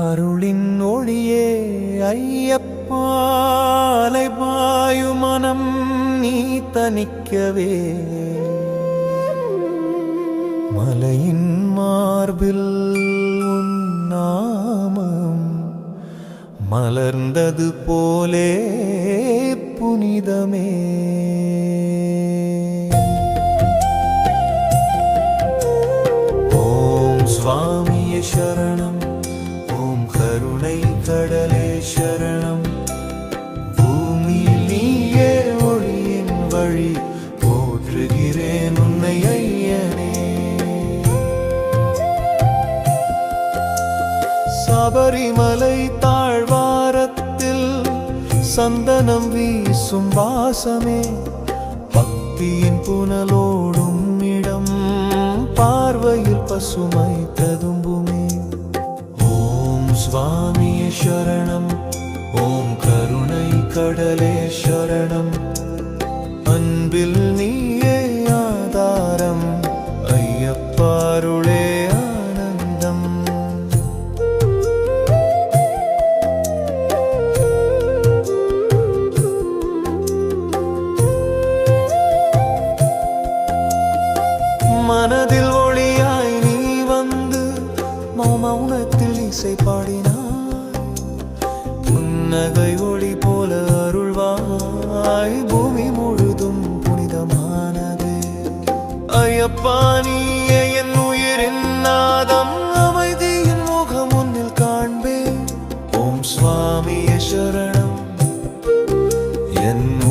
அருளின் ஒளியே ஐயப்பாலை பாயு மனம் நீ தணிக்கவே. மலையின் மார்பில் உன் நாமம் மலர்ந்தது போலே புனிதமே. ஓம் சுவாமிய சரணம். வழி போற்றுகிறேன் உன்னை ஐயனே. சபரிமலை தாழ்வாரத்தில் சந்தனம் வீசும் வாசமே பக்தியின் புனலோடும் இடம் பார்வையில் பசுமை ததும்புமே ஓம் சுவாமிய சரணம் ஓம் கருணை கடலே சரணம். அன்பில் நீயே ஆதாரம். ஐயப்பாருளே ஆனந்தம். மனதில் ஒளியாய் நீ வந்து மௌனத்தில் இசை பாடினாய். புன்னகை ஒளி போல அருள்வாய் சுவாமிய சரணம். என்ன